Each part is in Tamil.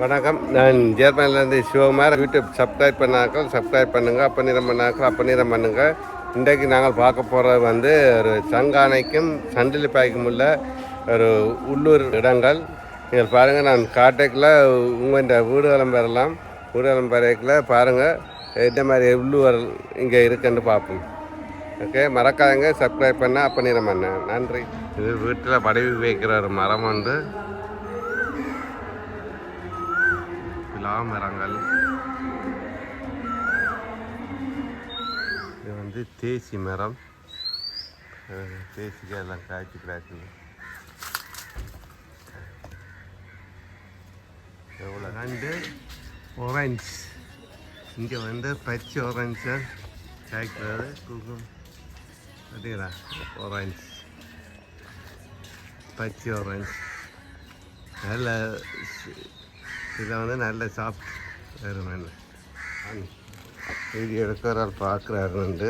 வணக்கம். நான் ஜெர்மனிலேருந்து சிவகுமார். யூடியூப் சப்ஸ்கிரைப் பண்ணாக்கள் சப்ஸ்கிரைப் பண்ணுங்கள் அப்போ நிறம் பண்ணாக்கள் அப்போ நிறம் பண்ணுங்கள் இன்றைக்கு நாங்கள் பார்க்க போகிறது வந்து ஒரு சங்கானைக்கும் சண்டிலிப்பாய்க்கும் உள்ள ஒரு உள்ளூர் இடங்கள். நீங்கள் பாருங்கள் நான் காட்டைக்கில் உங்கள் இந்த வீடுகளம் பெறலாம். வீடுகளம் பெறக்கில் பாருங்கள் எந்த மாதிரி உள்ளூர் இங்கே இருக்குன்னு பார்ப்போம். ஓகே மறக்காதங்க. சப்ஸ்கிரைப் பண்ண அப்போ நிறம் பண்ண. நன்றி. இது வீட்டில் படவி வைக்கிற ஒரு மரம் வந்து மரங்கள் இது வந்து தேசி மரம். தேசிக்கு எல்லாம் காய்ச்சி கிடக்குது எவ்வளோ கண்டு ஒரஞ்ச் இங்கே வந்து பச்சை ஒரஞ்சு காய்க்கிறது. குங்கும் அப்படிங்களா ஒரஞ்ச் பச்சை ஒரஞ்ச் நல்ல இதில் வந்து நல்ல சாஃப்ட் வரும் வீடியோ எடுக்கிறார் பார்க்குறாருண்டு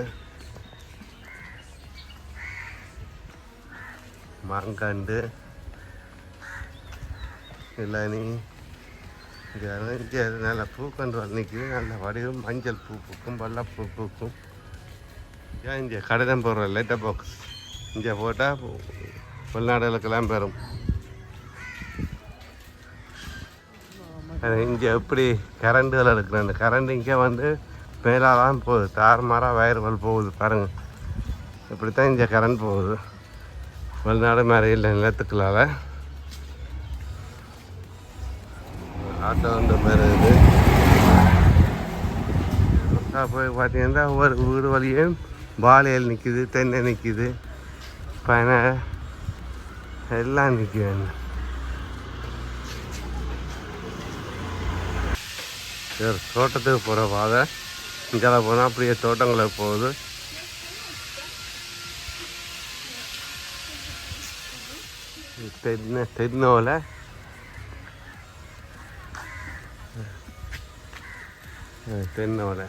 மரங்காண்டு இளநி இங்கே இங்கே நல்ல பூக்கண்டு நிற்குது நல்ல வடிவம். மஞ்சள் பூ பூக்கும் வெள்ளைப்பூ பூக்கும். ஏன் இங்கே கடிதம் போடுற லெட்டர் பாக்ஸ் இங்கே போட்டால் வெளிநாடுகளுக்கெல்லாம் பெறும். இங்கே எப்படி கரண்டுகள் எடுக்கிறேன் அந்த கரண்ட் இங்கே வந்து மேலாதான் போகுது. தாறுமாறாக வயர்கள் போகுது பாருங்கள் இப்படி தான் இங்கே கரண்ட் போகுது. வெளிநாடு மாதிரி இல்லை நிலத்துக்குள்ளால. ஆட்டோ வந்து மாதிரி போய் பார்த்தீங்கன்னா ஒவ்வொரு வீடு வழியும் பாலியல் நிற்கிது தென்னை நிற்கிது பனை எல்லாம் நிற்கிது இது ஒரு தோட்டத்துக்கு போகிற பாதை. இங்கே போனால் அப்படியே தோட்டங்களை போகுது. தென்ன தென்னை தென்னோலை தென்னோலை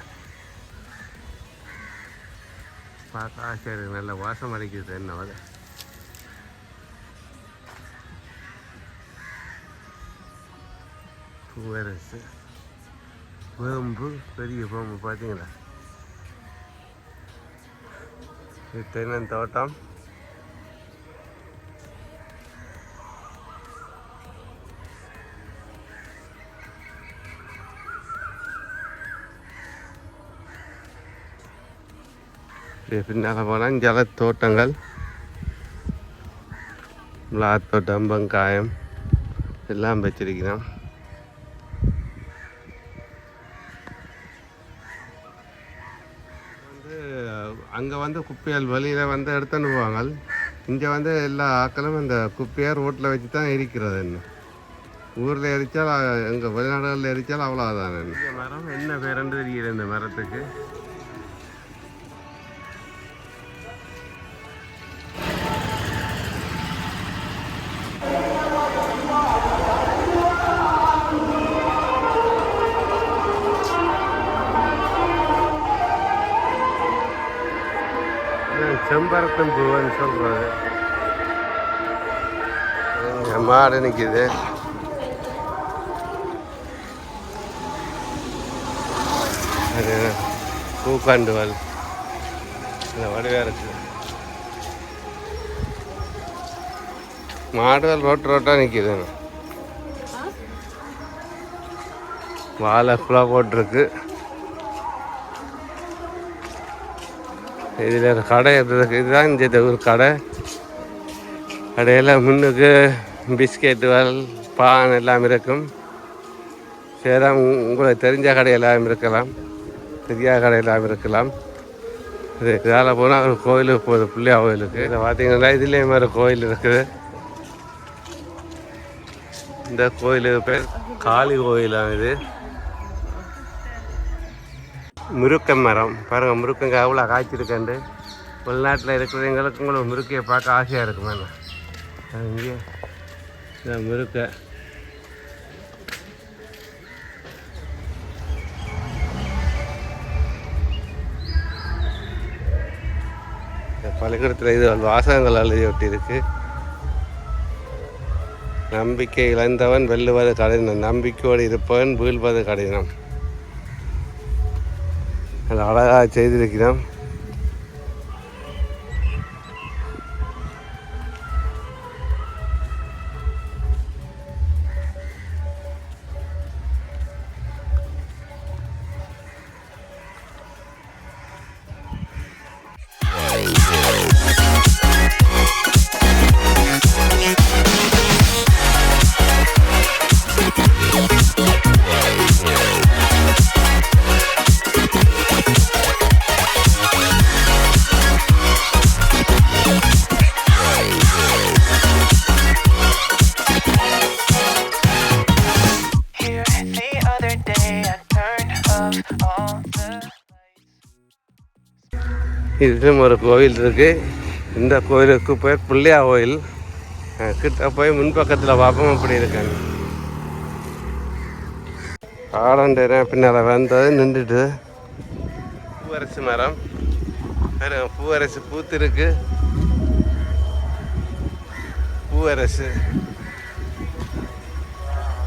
சரி நல்ல வாசம் அடிக்குது தென்னோலை பூவரசு வேம்பு பெரிய பாம்பு பார்த்தீங்களா? இது தென்னந்தோட்டம் பின்னால் போனால் ஜலத்தோட்டங்கள் மிளாத்தோட்டம் வெங்காயம் எல்லாம் வச்சிருக்கிறோம். வந்து குப்பையால் வழியில் வந்து எடுத்துன்னு போவாங்க இங்கே வந்து எல்லா ஆக்களும் இந்த குப்பையை ரோட்டில் வச்சு தான் எரிக்கிறது என்ன. ஊரில் எரிச்சால் எங்கள் வெளிநாடுகளில் எரிச்சால் அவ்வளோதான் என்ன. மரம் என்ன பேருன்னு தெரியல இந்த மரத்துக்கு. இது செம்பரத்தம் பூன்னு சொல்கிறது மாடு நிற்கிது அது பூக்காண்டுவல் இந்த வடிவாக இருக்கு மாடுகள் ரோட்டு ரோட்டாக நிற்கிது வாழை ஃபுல்லாக போட்டிருக்கு. இதில் ஒரு கடை இருக்குது. இதுதான் இந்த ஒரு கடை. கடையில் முன்னுக்கு பிஸ்கெட்டுகள் பான் எல்லாம் இருக்கும். சேரம் உங்களுக்கு தெரிஞ்ச கடையெல்லாம் இருக்கலாம். தெரியாத கடையெல்லாம் இருக்கலாம். இது இதால் போனால் ஒரு கோயிலுக்கு போகுது பிள்ளையா கோயிலுக்கு. இதை பார்த்தீங்கன்னா இதுலேயே மாதிரி கோயில் இருக்குது. இந்த கோயிலுக்கு பேர் காளி கோயிலாம் இது. முருக்கை மரம். பாருங்கள் முருக்கங்க அவ்வளோ காய்ச்சிருக்கேன்ட்டு. வெளிநாட்டில் இருக்கிறவங்களுக்கு உங்களுக்கு முருக்கையை பார்க்க ஆசையாக இருக்கும் மேடம் இங்கே. இதான் முருக்கை பழகிடத்தில் இது வாசகங்கள் எழுதி ஒட்டியிருக்கு நம்பிக்கை இழந்தவன் வெல்லுவது கடினம். நம்பிக்கையோடு இருப்பவன் வீழ்வது கடினம். كان على رأي آية تيدي இதுலேயும் ஒரு கோவில் இருக்குது இந்த கோயிலுக்கு பேர் பிள்ளையா கோயில் கிட்ட போய் முன்பக்கத்தில் பார்ப்போம் அப்படி இருக்காங்க ஆடண்டேனா பின்னால் வந்தது நின்றுட்டு. பூவரசு மரம். பூவரசு பூத்திருக்கு பூவரசு.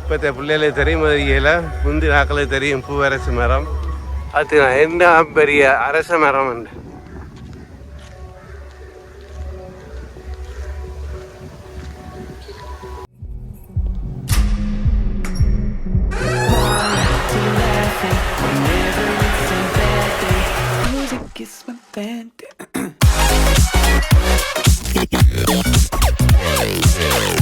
இப்போத்த பிள்ளைகளுக்கு தெரியும் அறியல முந்தி நாக்களுக்கு தெரியும் பூவரசு மரம். அது என்ன பெரிய அரச மரம் உண்டு kiss my bandit.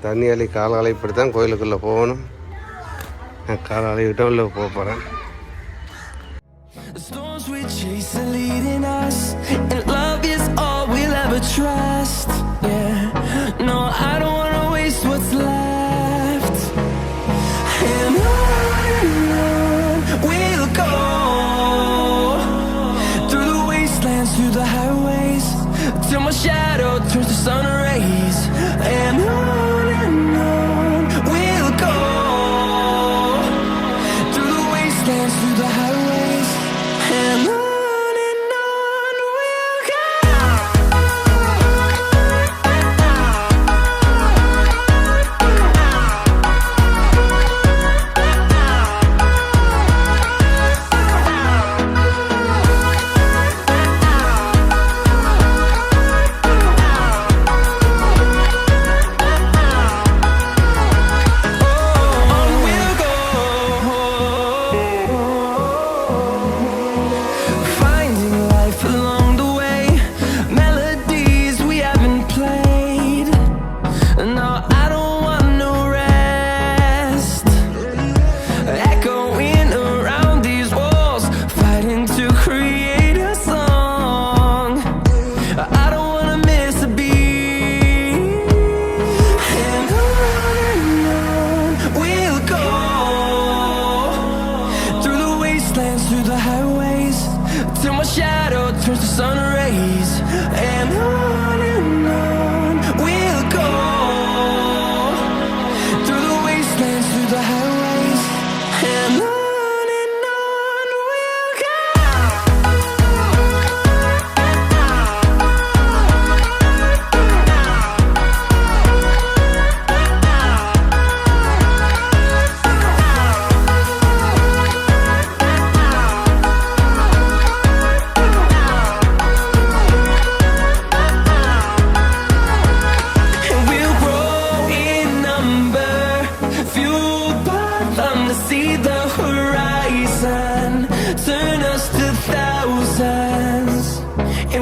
தண்ணி அலை காலாலை இப்படி தான் கோயிலுக்குள்ளே போகணும். நான் காலாலை விட்டு உள்ள போக போகிறேன் trust. Yeah. No i don't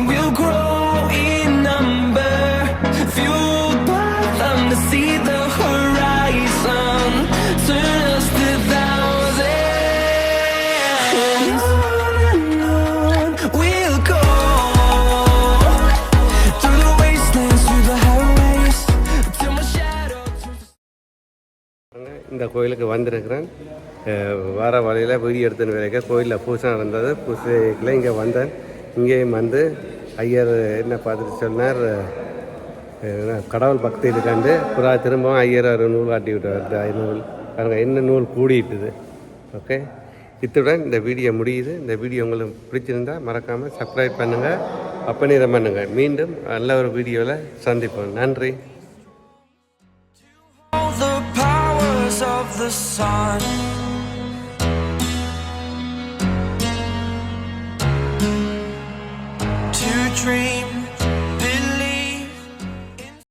and we'll grow in number Fueled by them to see the horizon Turn us to thousands On and on we'll go Through the wastelands, through the highways Till my shadow turns இந்த கோயிலுக்கு வந்திருக்கிறேன் வர வழியில் வீடியோ எடுத்துன்னு வரைக்கும் கோயிலில் பூசை நடந்தது பூசைக்குள்ளே இங்கே வந்தேன் இங்கேயும் வந்து ஐயர் என்ன பார்த்துட்டு சொன்னார் கடவுள் பக்தி இருக்காண்டு புறா திரும்பவும் ஐயர் ஒரு நூல் காட்டி விட்டு நூல் பாருங்க என்ன நூல் கூடிட்டுது ஓகே? இத்துடன் இந்த வீடியோ முடியுது. இந்த வீடியோ உங்களுக்கு பிடிச்சிருந்தா மறக்காமல் சப்ஸ்கிரைப் பண்ணுங்கள் அப்பனிரம் பண்ணுங்கள் மீண்டும் நல்ல ஒரு வீடியோவில் சந்திப்போம். நன்றி. The powers of the sun.